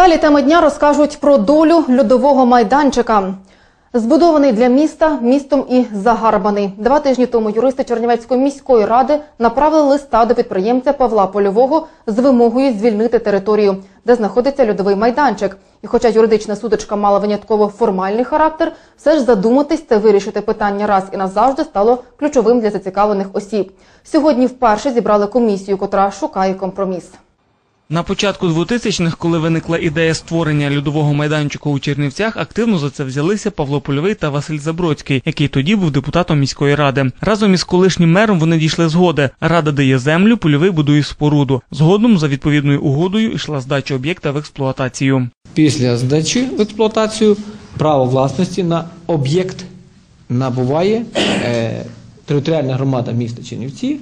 Далі теми дня розкажуть про долю льодового майданчика. Збудований для міста, містом і загарбаний. Два тижні тому юристи Чернівецької міської ради направили листа до підприємця Павла Польового з вимогою звільнити територію, де знаходиться льодовий майданчик. І хоча юридична судочка мала винятково формальний характер, все ж задуматись та вирішити питання раз і назавжди стало ключовим для зацікавлених осіб. Сьогодні вперше зібрали комісію, котра шукає компроміс. На початку 2000-х, коли виникла ідея створення льодового майданчику у Чернівцях, активно за це взялися Павло Польовий та Василь Забродський, який тоді був депутатом міської ради. Разом із колишнім мером вони дійшли згоди. Рада дає землю, Польовий будує споруду. Згодом за відповідною угодою йшла здача об'єкта в експлуатацію. Після здачі в експлуатацію право власності на об'єкт набуває е, територіальна громада міста Чернівці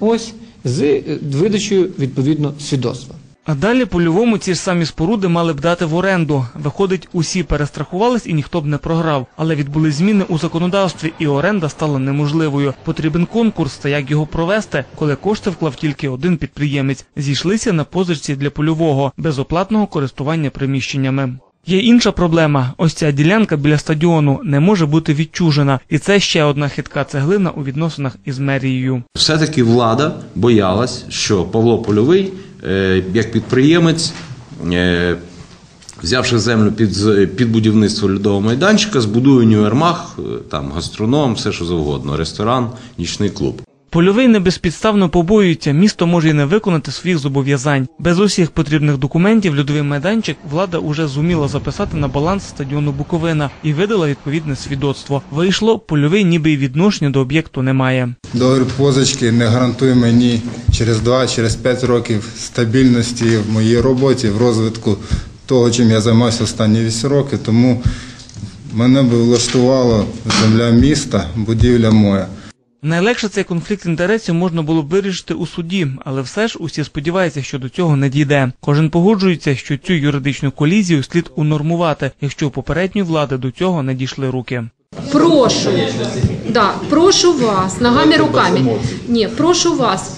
ось з видачею відповідно свідоцтва. Далі польовому ці ж самі споруди мали б дати в оренду. Виходить, усі перестрахувались і ніхто б не програв. Але відбули зміни у законодавстві, і оренда стала неможливою. Потрібен конкурс, та як його провести, коли кошти вклав тільки один підприємець. Зійшлися на позичці для польового безоплатного користування приміщеннями. Є інша проблема. Ось ця ділянка біля стадіону не може бути відчужена, і це ще одна хитка цеглина у відносинах із мерією. Все-таки влада боялась, що Павло Польовий, як підприємець, е, взявши землю під, під будівництво льодового майданчика, збудую універмаг, е, там гастроном, все що завгодно, ресторан, нічний клуб. Польовий не безпідставно побоюється, місто може й не виконати своїх зобов'язань. Без усіх потрібних документів льодовий майданчик влада уже зуміла записати на баланс стадіону Буковина і видала відповідне свідоцтво. Вийшло, польовий ніби й відношення до об'єкту немає. Договір позички не гарантує мені через 2, через 5 років стабільності в моїй роботі, в розвитку того, чим я займався останні 8 років. Тому мене би влаштувала земля міста, будівля моя. Найлегше цей конфлікт інтересів можна було б вирішити у суді, але все ж усі сподіваються, що до цього не дійде. Кожен погоджується, що цю юридичну колізію слід унормувати, якщо у попередньої влади до цього не дійшли руки. Прошу, да, прошу вас, ногами руками. Ні, прошу вас.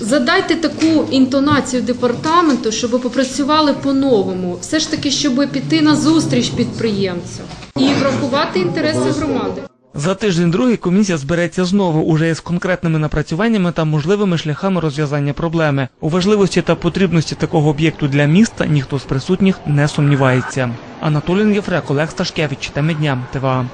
Задайте таку інтонацію департаменту, щоб попрацювали по-новому. Все ж таки, щоб піти на зустріч підприємцю і врахувати інтереси громади. За тиждень другий комісія збереться знову уже із конкретними напрацюваннями та можливими шляхами розв'язання проблеми. У важливості та потрібності такого об'єкту для міста ніхто з присутніх не сумнівається. Анатолій Єфрек, Олег Сташкевич, дня, ТВА.